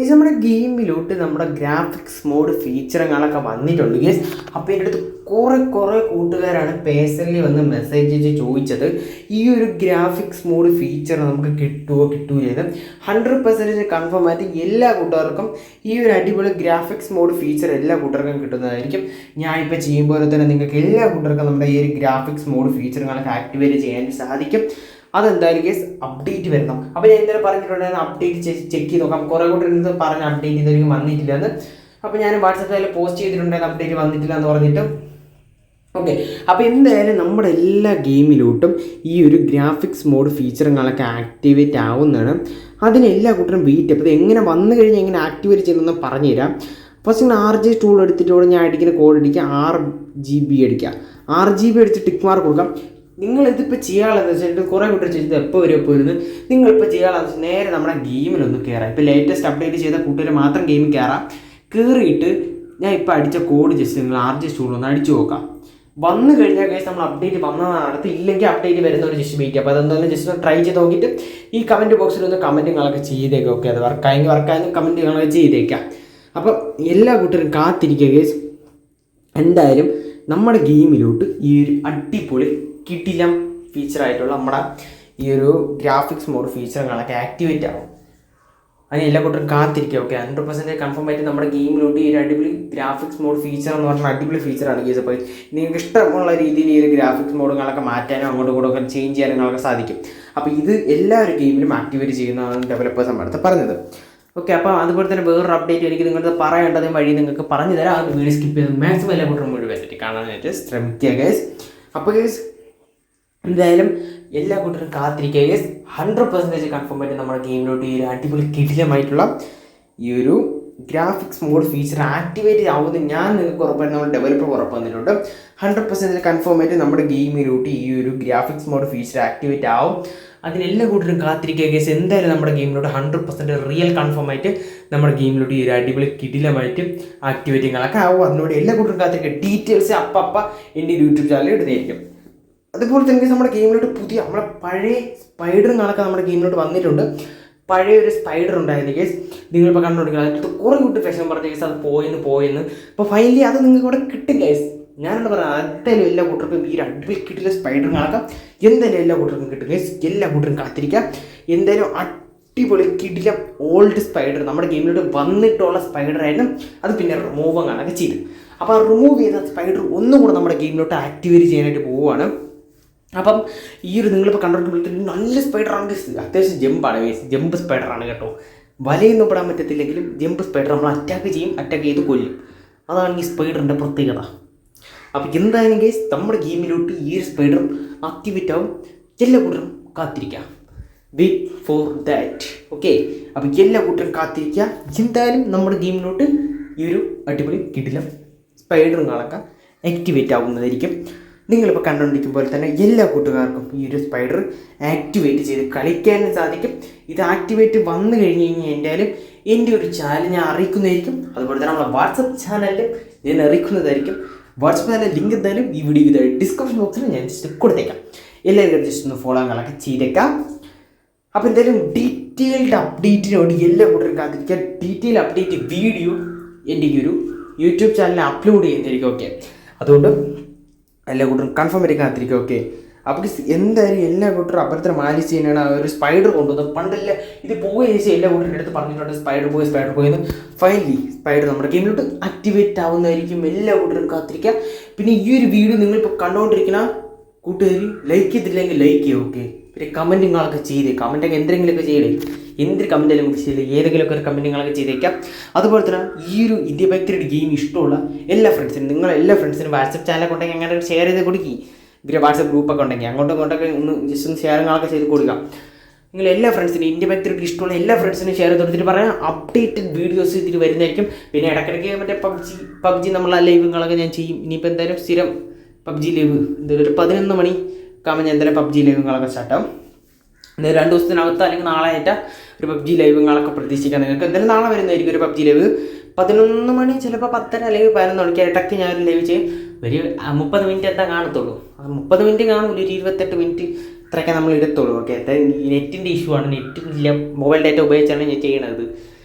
Guys നമ്മുടെ ഗെയിമിലോട്ട് നമ്മുടെ graphics mode ഫീച്ചറുകളൊക്കെ വന്നിട്ടുണ്ട്. ഗേസ് അപ്പോൾ എന്റെ അടുത്ത് കുറേ കുറേ കൂട്ടുകാരാണ് പേഴ്സണലി വന്ന് മെസ്സേജ് അയച്ച് ചോദിച്ചത്. ഈ ഒരു ഗ്രാഫിക്സ് മോഡ് ഫീച്ചർ നമുക്ക് കിട്ടുമോ കിട്ടുമോ ചെയ്ത് ഹൺഡ്രഡ് പെർസെന്റേജ് കൺഫേം ആയിട്ട് എല്ലാ കൂട്ടുകാർക്കും ഈ ഒരു അടിപൊളി ഗ്രാഫിക്സ് മോഡ് ഫീച്ചർ എല്ലാ കൂട്ടുകാർക്കും കിട്ടുന്നതായിരിക്കും. ഞാൻ ഇപ്പോൾ ചെയ്യുമ്പോൾ തന്നെ നിങ്ങൾക്ക് എല്ലാ കൂട്ടുകാർക്കും നമ്മുടെ ഈ ഒരു ഗ്രാഫിക്സ് മോഡ് ഫീച്ചറുകളൊക്കെ ആക്ടിവേറ്റ് ചെയ്യാൻ സാധിക്കും. അതെന്തായാലും കേസ് അപ്ഡേറ്റ് വരണം. അപ്പോൾ ഞാൻ ഇന്നലെ പറഞ്ഞിട്ടുണ്ടായിരുന്നു അപ്ഡേറ്റ് ചെക്ക് ചെയ്ത് നോക്കാം. കുറേ കൂടെ പറഞ്ഞ് അപ്ഡേറ്റ് ഇതുവരെയും വന്നിട്ടില്ല എന്ന്. അപ്പോൾ ഞാൻ വാട്സപ്പിൽ പോസ്റ്റ് ചെയ്തിട്ടുണ്ടായിരുന്നു അപ്ഡേറ്റ് വന്നിട്ടില്ല എന്ന് പറഞ്ഞിട്ട്. ഓക്കെ അപ്പോൾ എന്തായാലും നമ്മുടെ എല്ലാ ഗെയിമിലോട്ടും ഈ ഒരു ഗ്രാഫിക്സ് മോഡ് ഫീച്ചറുകളൊക്കെ ആക്ടിവേറ്റ് ആവുന്നതാണ്. അതിന് എല്ലാ കൂട്ടരും വെയിറ്റ് അപ്പോൾ എങ്ങനെ വന്നു കഴിഞ്ഞാൽ എങ്ങനെ ആക്ടിവേറ്റ് ചെയ്യുന്നതെന്ന് പറഞ്ഞുതരാം. ഫസ്റ്റ് ഇങ്ങനെ ആർ ജി ടൂൾ എടുത്തിട്ട് ഞാൻ അടിക്കുന്ന കോഡ് അടിക്കുക. ആർ ജി ബി അടിക്കുക. ആർ ജി ബി അടിച്ച് ടിക്ക് മാർക്ക് കൊടുക്കാം. നിങ്ങൾ ഇതിപ്പോൾ ചെയ്യാനുള്ളതെന്ന് വെച്ചിട്ട് കുറേ കൂട്ടർ ചെയ്തത് എപ്പോൾ വരും എപ്പോൾ വരുന്നത് നിങ്ങളിപ്പോൾ ചെയ്യാനുള്ളതെന്ന് വെച്ചാൽ നേരെ നമ്മുടെ ഗെയിമിലൊന്ന് കയറാം ഇപ്പോൾ ലേറ്റസ്റ്റ് അപ്ഡേറ്റ് ചെയ്ത കൂട്ടുകാർ മാത്രം ഗെയിമിൽ കയറാം കയറിയിട്ട് ഞാൻ ഇപ്പോൾ അടിച്ച കോഡ് ജസ്റ്റ് നിങ്ങൾ ആർ ജി ഒന്ന് അടിച്ചു നോക്കാം. വന്നു കഴിഞ്ഞാൽ കേസ് നമ്മൾ അപ്ഡേറ്റ് വന്നതാണ് അടുത്ത് ഇല്ലെങ്കിൽ അപ്ഡേറ്റ് വരുന്ന ഒരു ജസ്റ്റ് വെയിറ്റ് അപ്പോൾ അതെന്തായാലും ജസ്റ്റ് ഒന്ന് ട്രൈ ചെയ്ത് നോക്കിയിട്ട് ഈ കമന്റ് ബോക്സിൽ ഒന്ന് കമന്റുകളൊക്കെ ചെയ്തേക്കാം ഓക്കെ അത് വർക്കായെങ്കിൽ വർക്കായെങ്കിൽ കമന്റുകളൊക്കെ ചെയ്തേക്കാം. അപ്പം എല്ലാ കൂട്ടരും കാത്തിരിക്കുക കേസ് എന്തായാലും നമ്മുടെ ഗെയിമിലോട്ട് ഈ ഒരു അടിപൊളി കിട്ടിലം ഫീച്ചറായിട്ടുള്ള നമ്മുടെ ഈ ഒരു ഗ്രാഫിക്സ് മോഡ് ഫീച്ചറുകളൊക്കെ ആക്ടിവേറ്റ് ആവും. അതിന് എല്ലാ കൂട്ടരും കാത്തിരിക്കുക ഓക്കെ ഹൺഡ്രഡ് പെർസെന്റേജ് കൺഫേം ആയിട്ട് നമ്മുടെ ഗെയിമിലോട്ട് ഈ ഒരു അടിപൊളി ഗ്രാഫിക്സ് മോഡ് ഫീച്ചർ എന്ന് പറഞ്ഞാൽ അടിപൊളി ഫീച്ചറാണ് ഗീസ്. അപ്പോൾ നിങ്ങൾക്ക് ഇഷ്ടമുള്ള രീതിയിൽ ഈ ഒരു ഗ്രാഫിക്സ് മോഡുകളൊക്കെ മാറ്റാനും അങ്ങോട്ടും ഇങ്ങോട്ടും ഒക്കെ ചേഞ്ച് ചെയ്യാനും നിങ്ങൾക്ക് സാധിക്കും. അപ്പോൾ ഇത് എല്ലാ ഒരു ഗെയിമിലും ആക്ടിവേറ്റ് ചെയ്യുന്നതാണ് ഡെവലപ്പേഴ്സ് നമ്മുടെ അടുത്ത് പറഞ്ഞത്. ഓക്കെ അപ്പോൾ അതുപോലെ തന്നെ വേറൊരു അപ്ഡേറ്റ് എനിക്ക് നിങ്ങളുടെ പറയേണ്ടതും വഴി നിങ്ങൾക്ക് പറഞ്ഞു തരാം അത് വീഡിയോ സ്കിപ്പ് ചെയ്ത് മാക്സിമം എല്ലാ കൂട്ടരും മുഴുവൻ കാണാനായിട്ട് ശ്രമിക്കുക ഗൈസ് അപ്പോൾ ഗൈസ് എന്തായാലും എല്ലാ കൂട്ടരും കാത്തിരിക്കുക. യെസ് ഹൺഡ്രഡ് പെർസെന്റേജ് കൺഫേം ആയിട്ട് നമ്മുടെ ഗെയിമിലോട്ട് ഈ ഒരു അടിപൊളി കിടിലമായിട്ടുള്ള ഈ ഒരു ഗ്രാഫിക്സ് മോഡ് ഫീച്ചർ ആക്ടിവേറ്റ് ആവുന്നത് ഞാൻ നിങ്ങൾക്ക് ഉറപ്പായിട്ട് നമ്മൾ ഡെവലപ്പർ ഉറപ്പ് വന്നിട്ടുണ്ട് ഹൺഡ്രഡ് പെർസെന്റേജ് കൺഫേം ആയിട്ട് നമ്മുടെ ഗെയിമിലോട്ട് ഈ ഒരു ഗ്രാഫിക്സ് മോഡ് ഫീച്ചർ ആക്ടിവേറ്റ് ആവും. അതിനെല്ലാ കൂട്ടരും കാത്തിരിക്കുക. കേസ് എന്തായാലും നമ്മുടെ ഗെയിമിലോട്ട് ഹൺഡ്രഡ് പെർസെന്റ് റിയൽ കൺഫേം ആയിട്ട് നമ്മുടെ ഗെയിമിലോട്ട് ഈ ഒരു അടിപൊളി കിടിലമായിട്ട് ആക്ടിവേറ്റിങ്ങളൊക്കെ ആവും. അതിനോട് എല്ലാ കൂട്ടരും കാത്തിരിക്കുക. ഡീറ്റെയിൽസ് അപ്പ അപ്പ എന്റെ യൂട്യൂബ് ചാനലിൽ ഇടുന്നതായിരിക്കും. അതുപോലെ തന്നെ നമ്മുടെ ഗെയിമിലോട്ട് പുതിയ നമ്മുടെ പഴയ സ്പൈഡർ കണക്കെ നമ്മുടെ ഗെയിമിലോട്ട് വന്നിട്ടുണ്ട്. പഴയ ഒരു സ്പൈഡർ ഉണ്ടായിരുന്നു കേസ് നിങ്ങളിപ്പോൾ കണ്ടുപിടിക്കുക അതിനകത്ത് കുറേ കൂട്ടി വിഷം പറഞ്ഞ കേസ് അത് പോയെന്ന് പോയെന്ന്. അപ്പോൾ ഫൈനലി അത് നിങ്ങൾക്ക് ഇവിടെ കിട്ടും കേസ് ഞാനെന്താ പറയുക എന്തായാലും എല്ലാ കൂട്ടർക്കും ഈ ഒരു കിട്ടില്ല കണക്കാം എന്തായാലും എല്ലാ കൂട്ടർക്കും കിട്ടും കേസ് എല്ലാ കൂട്ടർക്കും കാത്തിരിക്കാം. എന്തായാലും അടിപൊളി കിടില ഓൾഡ് സ്പൈഡർ നമ്മുടെ ഗെയിമിലോട്ട് വന്നിട്ടുള്ള സ്പൈഡർ ആയിരുന്നു. അത് പിന്നെ റിമൂവ് അങ്ങനെയൊക്കെ ചെയ്തു അപ്പോൾ ആ റിമൂവ് ചെയ്ത സ്പൈഡർ ഒന്നും കൂടെ നമ്മുടെ ഗെയിമിലോട്ട് ആക്ടിവേറ്റ് ചെയ്യാനായിട്ട് പോവുകയാണ്. അപ്പം ഈ ഒരു നിങ്ങളിപ്പോൾ കണ്ടുകൊണ്ടിരിക്കുമ്പോഴത്തേക്കും നല്ല സ്പൈഡറാണ് അത്യാവശ്യം ജമ്പാണ് ജമ്പ് സ്പൈഡറാണ് കേട്ടോ. വലയൊന്നും പെടാൻ പറ്റത്തില്ലെങ്കിലും ജമ്പ് സ്പൈഡർ നമ്മൾ അറ്റാക്ക് ചെയ്യും അറ്റാക്ക് ചെയ്ത് കൊല്ലും. അതാണ് ഈ സ്പൈഡറിന്റെ പ്രത്യേകത. അപ്പോൾ എന്തായാലും കേസ് നമ്മുടെ ഗെയിമിലോട്ട് ഈ ഒരു സ്പൈഡർ ആക്ടിവേറ്റ് ആവും. എല്ലാ കൂട്ടരും കാത്തിരിക്കാം. വെയിറ്റ് ഫോർ ദാറ്റ് ഓക്കെ അപ്പോൾ എല്ലാ കൂട്ടരും കാത്തിരിക്കുക. എന്തായാലും നമ്മുടെ ഗെയിമിലോട്ട് ഈ ഒരു അടിപൊളി കിടിലം സ്പൈഡറും കണക്കാൻ ആക്ടിവേറ്റ് ആവുന്നതായിരിക്കും. നിങ്ങളിപ്പോൾ കണ്ടുകൊണ്ടിരിക്കും പോലെ തന്നെ എല്ലാ കൂട്ടുകാർക്കും ഈ ഒരു സ്പൈഡർ ആക്ടിവേറ്റ് ചെയ്ത് കളിക്കാനും സാധിക്കും. ഇത് ആക്ടിവേറ്റ് വന്നു കഴിഞ്ഞ് കഴിഞ്ഞാൽ എന്തായാലും എന്റെ ഒരു ചാനൽ ഞാൻ അറിയിക്കുന്നതായിരിക്കും. അതുപോലെ തന്നെ നമ്മളെ വാട്സപ്പ് ചാനലിൽ ഞാൻ അറിയിക്കുന്നതായിരിക്കും. വാട്സപ്പ് ചാനൽ ലിങ്ക് എന്തായാലും ഈ വീഡിയോ ഇതായി ഡിസ്ക്രിപ്ഷൻ ബോക്സിൽ ഞാൻ ജസ്റ്റ് കൊടുത്തേക്കാം. എല്ലാവരും ജസ്റ്റ് ഒന്ന് ഫോളോ ആകാനൊക്കെ ചെയ്തേക്കാം. അപ്പോൾ എന്തായാലും ഡീറ്റെയിൽഡ് അപ്ഡേറ്റിനോട് എല്ലാ കൂട്ടരും കാത്തിരിക്കുക ഡീറ്റെയിൽ അപ്ഡേറ്റ് വീഡിയോ എന്റെ ഈ ഒരു യൂട്യൂബ് ചാനലിൽ അപ്ലോഡ് ചെയ്യുന്നതായിരിക്കും. ഓക്കെ അതുകൊണ്ട് എല്ലാ കൂട്ടരും കൺഫേം ആയിട്ട് കാത്തിരിക്കും ഓക്കെ അപ്പോൾ എന്തായാലും എല്ലാ കൂട്ടരും അപ്പുറത്തെ മാലിച്ച് ചെയ്യുന്നതാണ് ആ ഒരു സ്പൈഡർ കൊണ്ടുവന്നത് പണ്ടല്ല ഇത് പോയി ചേച്ചി എല്ലാ കൂട്ടരുടെ അടുത്ത് പറഞ്ഞിട്ടുണ്ട് സ്പൈഡർ പോയി സ്പൈഡർ പോയെന്ന് ഫൈനലി സ്പൈഡർ നമ്മുടെ ഗെയിമിലോട്ട് ആക്ടിവേറ്റ് ആവുന്നതായിരിക്കും. എല്ലാ കൂട്ടരും കാത്തിരിക്കുക. പിന്നെ ഈ ഒരു വീഡിയോ നിങ്ങൾ ഇപ്പോൾ കണ്ടുകൊണ്ടിരിക്കുന്ന കൂട്ടുകാർ ലൈക്ക് ചെയ്തില്ലെങ്കിൽ ലൈക്ക് ചെയ്യുക ഓക്കെ പിന്നെ കമന്റുകളൊക്കെ ചെയ്തേ. കമന്റൊക്കെ എന്തെങ്കിലുമൊക്കെ ചെയ്യണേ. എന്ത് കമന്റെങ്കിലും ചെയ്ത് ഏതെങ്കിലുമൊക്കെ ഒരു കമന്റ് നിങ്ങളൊക്കെ ചെയ്തേക്കാം. അതുപോലെ തന്നെ ഈ ഒരു ഇന്ത്യ ബാക്ടറിയുടെ ഗെയിം ഇഷ്ടമുള്ള എല്ലാ ഫ്രണ്ട്സിനും നിങ്ങൾ എല്ലാ ഫ്രണ്ട്സിനും വാട്സപ്പ് ചാനലൊക്കെ ഉണ്ടെങ്കിൽ അങ്ങനെ ഷെയർ ചെയ്ത് കൊടുക്കി. പിന്നെ വാട്സപ്പ് ഗ്രൂപ്പൊക്കെ ഉണ്ടെങ്കിൽ അങ്ങോട്ടും ഇങ്ങോട്ടൊക്കെ ഒന്ന് ജസ്റ്റ് ഒന്ന് ഷെയറുകളൊക്കെ ചെയ്ത് കൊടുക്കാം. നിങ്ങൾ എല്ലാ ഫ്രണ്ട്സിനും ഇന്ത്യ ബാക്ടറിക്ക് ഇഷ്ടമുള്ള എല്ലാ ഫ്രണ്ട്സിനും ഷെയർ ചെയ്ത് കൊടുത്തിട്ട് പറയാം. അപ്ഡേറ്റഡ് വീഡിയോസ് ഇതിൽ വരുന്നതായിരിക്കും. പിന്നെ ഇടയ്ക്കിടയ്ക്ക് മറ്റേ പബ്ജി പബ്ജി നമ്മളെ ലൈവുകളൊക്കെ ഞാൻ ചെയ്യും. ഇനിയിപ്പോൾ എന്തായാലും സ്ഥിരം പബ്ജി ലൈവ് എന്തായാലും ഒരു പതിനൊന്ന് മണി കാമ ഞാൻ എന്തായാലും പബ്ജി ലൈവുകളൊക്കെ സ്റ്റാർട്ടാവും എന്തായാലും രണ്ട് ദിവസത്തിനകത്ത് അല്ലെങ്കിൽ നാളെ ആയിട്ട് ഒരു പബ്ജി ലൈവുകളൊക്കെ പ്രതീക്ഷിക്കാം. നിങ്ങൾക്ക് എന്തായാലും നാളെ വരുന്നതായിരിക്കും ഒരു പബ്ജി ലൈവ്. പതിനൊന്ന് മണി ചിലപ്പോൾ പത്തര അല്ലെങ്കിൽ പതിനൊന്ന് മണിക്ക് ഇടയ്ക്ക് ഞാൻ ഒരു ലൈവ് ചെയ്യും. ഒരു മുപ്പത് മിനിറ്റ് എന്താ കാണത്തുള്ളൂ. മുപ്പത് മിനിറ്റ് കാണും ഒരു ഇരുപത്തെട്ട് മിനിറ്റ് ഇത്രയൊക്കെ നമ്മൾ എടുത്തുള്ളൂ ഓക്കെ? നെറ്റിന്റെ ഇഷ്യൂ ആണ്. നെറ്റ് ഇല്ല മൊബൈൽ ഡാറ്റ ഉപയോഗിച്ചാണ് ഞാൻ ചെയ്യണത്.